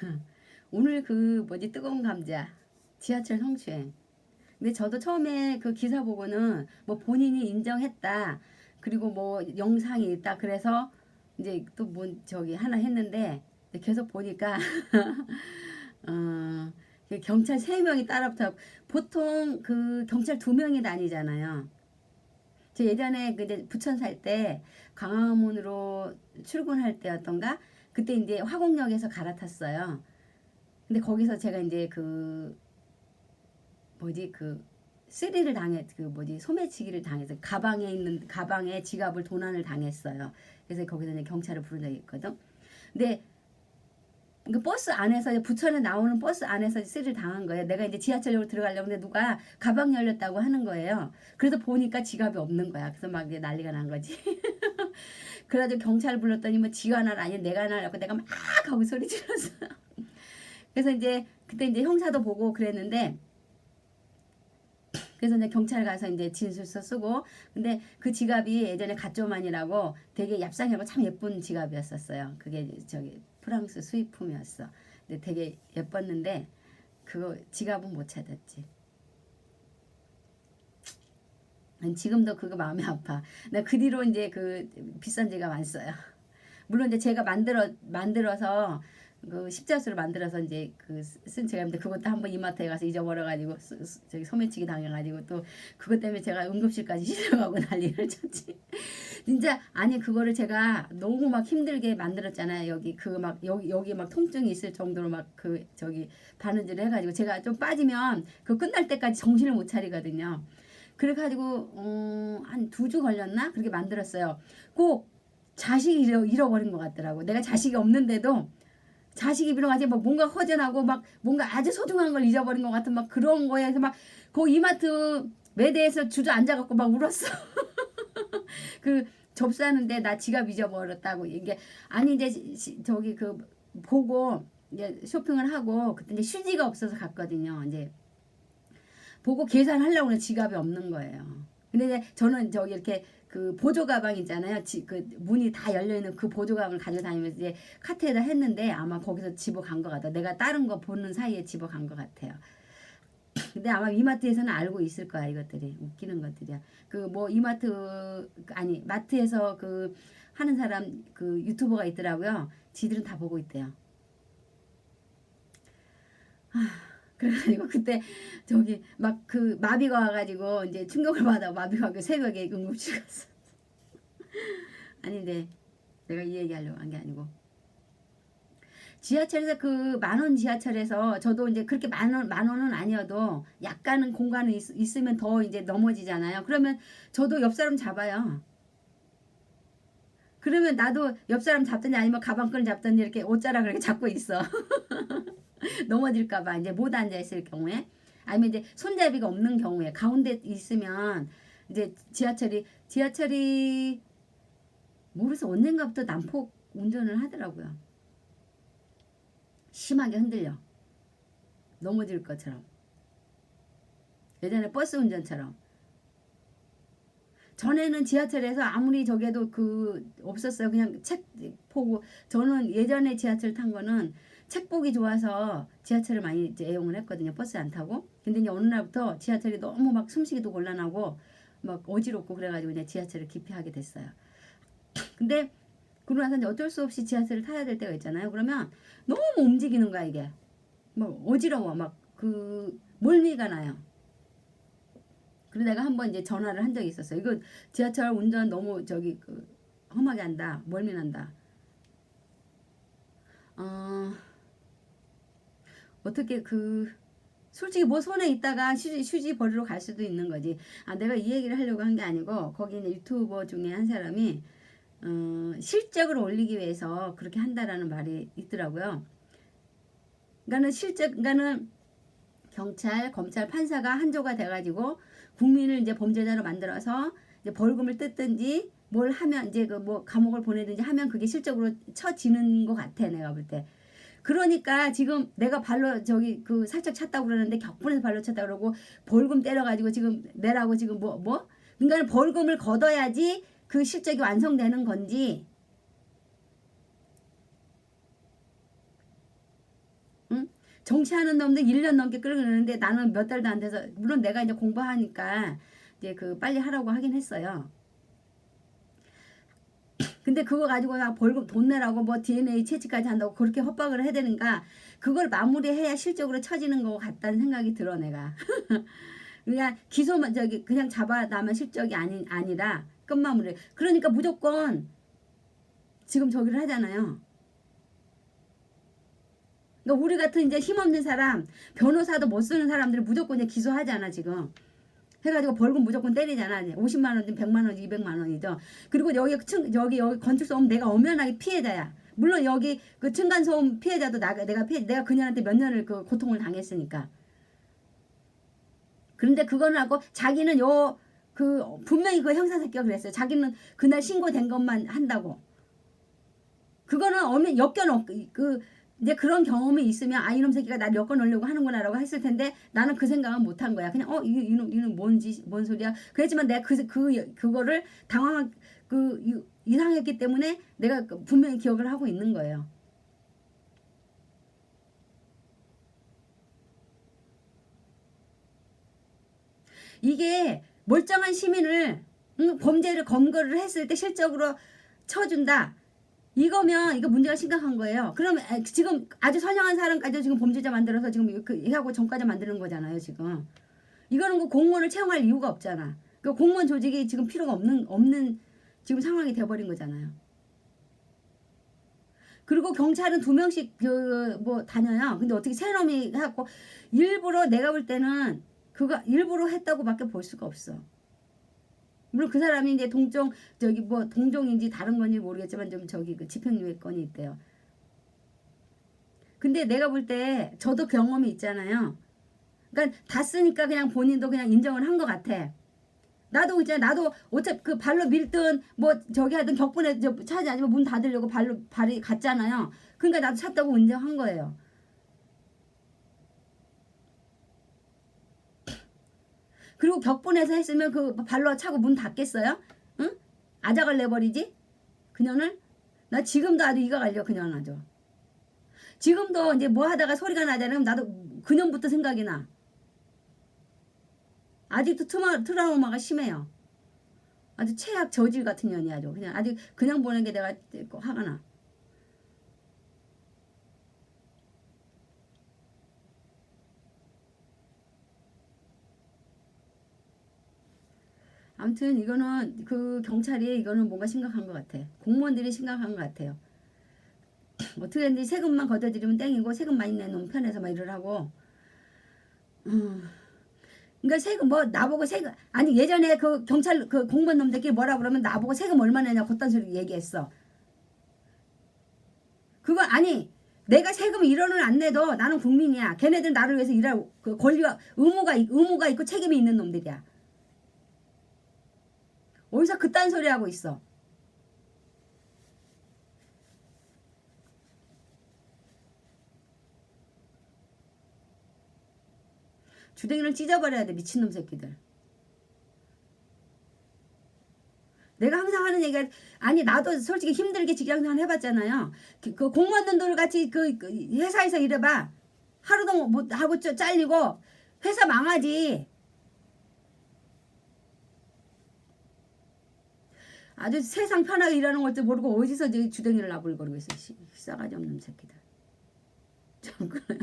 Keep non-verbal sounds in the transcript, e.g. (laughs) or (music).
(laughs) 오늘 그 뭐지 뜨거운 감자 지하철 성추행. 근데 저도 처음에 그 기사 보고는 뭐 본인이 인정했다. 그리고 뭐 영상이 있다. 그래서 이제 또 뭐 저기 하나 했는데 계속 보니까 (laughs) 어, 그 경찰 세 명이 따라붙어 보통 그 경찰 두 명이 다니잖아요. 저 예전에 그 부천 살 때 광화문으로 출근할 때였던가 그때 이제 화곡역에서 갈아탔어요. 근데 거기서 제가 이제 그 뭐지 그 쓰리를 당해 그 뭐지 소매치기를 당해서 가방에 있는 가방에 지갑을 도난을 당했어요. 그래서 거기서 이제 경찰을 부른 적이 있거든. 근데 그 버스 안에서 부천에 나오는 버스 안에서 쓰리를 당한 거예요. 내가 이제 지하철역으로 들어가려고 근데 누가 가방 열렸다고 하는 거예요. 그래서 보니까 지갑이 없는 거야. 그래서 막 이제 난리가 난 거지. (laughs) 그래가지고 경찰 불렀더니 뭐 지가 날 아니 내가 날라고 내가 막 하고 소리 질렀어. (laughs) 그래서 이제 그때 이제 형사도 보고 그랬는데 그래서 이제 경찰 가서 이제 진술서 쓰고 근데 그 지갑이 예전에 가쪼만이라고 되게 얍상하고 참 예쁜 지갑이었었어요. 그게 저기 프랑스 수입품이었어. 근데 되게 예뻤는데 그거 지갑은 못 찾았지. 난 지금도 그거 마음이 아파. 나 그 뒤로 이제 그 비싼 안 써요. 물론 이제 제가 만들어 만들어서 그 십자수를 만들어서 이제 그 쓴 제가인데 그것도 한번 이마트에 가서 잊어버려가지고 스- 스- 저기 소매치기 당해가지고 또 그것 때문에 제가 응급실까지 (laughs) 실려가고 난리를 쳤지. 진짜 아니 그거를 제가 너무 막 힘들게 만들었잖아요. 여기 그 막 여기 여기 막 통증이 있을 정도로 막 그 저기 바느질 해가지고 제가 좀 빠지면 그 끝날 때까지 정신을 못 차리거든요. 그래가지고 어, 한두 주 걸렸나 그렇게 만들었어요. 꼭 자식이 잃어, 잃어버린 것 같더라고. 내가 자식이 없는데도 자식이 빌어가지고 막 뭔가 허전하고 막 뭔가 아주 소중한 걸 잊어버린 것 같은 막 그런 거에서 막 그 이마트 매대에서 주저앉아갖고 막 울었어. (laughs) 그 접수하는데 나 지갑 잊어버렸다고 이게 아니 이제 저기 그 보고 이제 쇼핑을 하고 그때 이제 휴지가 없어서 갔거든요. 이제 보고 계산하려고 하는 지갑이 없는 거예요. 근데 저는 저기 이렇게 그 보조 가방 있잖아요. 지, 그 문이 다 열려 있는 그 보조 가방을 가지고 다니면서 이제 카트에다 했는데 아마 거기서 집어 간 것 같아. 내가 다른 거 보는 사이에 집어 간 것 같아요. (laughs) 근데 아마 이마트에서는 알고 있을 거야 이것들이 웃기는 것들이야. 그 뭐 이마트 아니 마트에서 그 하는 사람 그 유튜버가 있더라고요. 지들은 다 보고 있대요. 그래가지고 (laughs) 그때 저기 막 그 마비가 와가지고 이제 충격을 받아 마비가 그 새벽에 응급실 갔어. 아닌데 내가 이 얘기하려고 한 게 아니고 지하철에서 그 만원 지하철에서 저도 이제 그렇게 만원 만 원은 아니어도 약간은 공간이 있, 있으면 더 이제 넘어지잖아요. 그러면 저도 옆 사람 잡아요. 그러면 나도 옆 사람 잡든지 아니면 가방끈 잡든지 이렇게 옷자락 그렇게 잡고 있어. (laughs) (laughs) 넘어질까봐 이제 못 앉아 있을 경우에 아니면 이제 손잡이가 없는 경우에 가운데 있으면 이제 지하철이 지하철이 모르서 언젠가부터 난폭 운전을 하더라고요. 심하게 흔들려. 넘어질 것처럼. 예전에 버스 운전처럼. 전에는 지하철에서 아무리 저게도 그 없었어요. 그냥 책 보고. 저는 예전에 지하철 탄 거는 책 보기 좋아서 지하철을 많이 이제 애용을 했거든요. 버스 안 타고. 근데 이제 어느 날부터 지하철이 너무 막 숨쉬기도 곤란하고 막 어지럽고 그래가지고 이제 지하철을 기피하게 됐어요. (laughs) 근데 그러고 나서 이제 어쩔 수 없이 지하철을 타야 될 때가 있잖아요. 그러면 너무 움직이는 거야 이게. 뭐 어지러워 막 그 멀미가 나요. 그래서 내가 한번 이제 전화를 한 적이 있었어요. 이거 지하철 운전 너무 저기 그 험하게 한다. 멀미 난다. 어, 어떻게 그 솔직히 뭐 손에 있다가 휴지, 휴지 버리러 갈 수도 있는 거지. 아 내가 이 얘기를 하려고 한 게 아니고 거기 있는 유튜버 중에 한 사람이 어, 실적을 올리기 위해서 그렇게 한다라는 말이 있더라고요. 그러니까는 실적, 그러니까는 경찰, 검찰, 판사가 한조가 돼가지고 국민을 이제 범죄자로 만들어서 이제 벌금을 뜯든지 뭘 하면 이제 그 뭐 감옥을 보내든지 하면 그게 실적으로 쳐지는 것 같아 내가 볼 때. 그러니까 지금 내가 발로 저기 그 살짝 찼다고 그러는데 격분해서 발로 찼다 그러고 벌금 때려가지고 지금 내라고 지금 뭐 뭐? 그러니까 벌금을 걷어야지 그 실적이 완성되는 건지 정치하는 놈들 1년 넘게 끌어내는데 나는 몇 달도 안 돼서 물론 내가 이제 공부하니까 이제 그 빨리 하라고 하긴 했어요. 근데 그거 가지고 나 벌금 돈 내라고 뭐 DNA 채취까지 한다고 그렇게 협박을 해야 되는가? 그걸 마무리해야 실적으로 처지는 거 같다는 생각이 들어 내가. (laughs) 그냥 기소만 저기 그냥 잡아 나면 실적이 아니 아니라 끝마무리. 그러니까 무조건 지금 저기를 하잖아요. 그러니까 우리 같은 이제 힘없는 사람 변호사도 못 쓰는 사람들이 무조건 이제 기소하잖아 지금 해가지고 벌금 무조건 때리잖아. 50만 원이든 100만 원이든 200만 원이죠. 그리고 여기 층 여기 여기 건축소음 내가 엄연하게 피해자야. 물론 여기 그 층간소음 피해자도 나, 내가 피해 내가 그녀한테 몇 년을 그 고통을 당했으니까. 그런데 그거는 하고 자기는 요 그 분명히 그 형사 새끼가 그랬어요. 자기는 그날 신고된 것만 한다고. 그거는 엄연 엮여놓 그 이제 그런 경험이 있으면 아 이놈 새끼가 엮어 놓으려고 하는구나라고 했을 텐데 나는 그 생각은 못 한 거야. 그냥 어 이, 이놈 이놈 뭔지 뭔 소리야. 그랬지만 내가 그, 그 그거를 당황 그 이- 이상했기 때문에 내가 그 분명히 기억을 하고 있는 거예요. 이게 멀쩡한 시민을 응, 범죄를 검거를 했을 때 실적으로 쳐준다. 이거면 이거 문제가 심각한 거예요. 아, 지금 아주 선량한 사람까지 지금 범죄자 만들어서 지금 그 하고 전과자 만드는 거잖아요. 지금 이거는 그 공무원을 채용할 이유가 없잖아. 그 공무원 조직이 지금 필요가 없는 없는 지금 상황이 돼버린 거잖아요. 그리고 경찰은 두 명씩 그 뭐 다녀요. 근데 어떻게 세 놈이 해갖고 일부러 내가 볼 때는 그거 일부러 했다고밖에 볼 수가 없어. 물론 그 사람이 이제 동종 저기 뭐 동종인지 다른 건지 모르겠지만 좀 저기 그 집행유예권이 있대요. 근데 내가 볼 때 저도 경험이 있잖아요. 그러니까 다 쓰니까 그냥 본인도 그냥 인정을 한 것 같아. 나도 이제 나도 어차피 그 발로 밀든 뭐 저기 하든 격분에 저 차지 아니면 문 닫으려고 발로 발이 갔잖아요. 그러니까 나도 찼다고 인정한 거예요. 그리고 격분해서 했으면 그 발로 차고 문 닫겠어요? 응? 아작을 내버리지? 그녀는 나 지금도 아주 이가 갈려 그녀는 아주. 지금도 이제 뭐 하다가 소리가 나잖아요. 나도 그년부터 생각이 나. 아직도 트마, 트라우마가 심해요. 아주 최악 저질 같은 년이 아주 그냥 아직 그냥 보는 게 내가 화가 나. 아무튼 이거는 그 경찰이 이거는 뭔가 심각한 것 같아. 공무원들이 심각한 것 같아요. (clears throat) 어떻게 했는지 세금만 걷어들이면 땡이고 세금 많이 내놓으면 편해서 막 일을 하고. 음. 그러니까 세금 뭐 나보고 세금 아니 예전에 그 경찰 그 공무원 놈들끼리 뭐라 그러면 나보고 세금 얼마 내냐 그딴 소리 얘기했어. 그거 아니 내가 세금 1원을 안 내도 나는 국민이야. 걔네들 나를 위해서 일할 그 권리가 의무가 있- 의무가 있고 책임이 있는 놈들이야. 어디서 그딴 소리 하고 있어? 주댕이를 찢어버려야 돼 미친놈 새끼들. 내가 항상 하는 얘기가 아니 나도 솔직히 힘들게 직장생활 해봤잖아요. 그, 그 공무원들 같이 그, 그 회사에서 일해봐 하루도 못 하고 쪄- 잘리고 회사 망하지. 아주 세상 편하게 일하는 것도 모르고 어디서 저 주댕이를 나불거리고 있어. 씨, 싸가지 없는 새끼들. 참 그래요.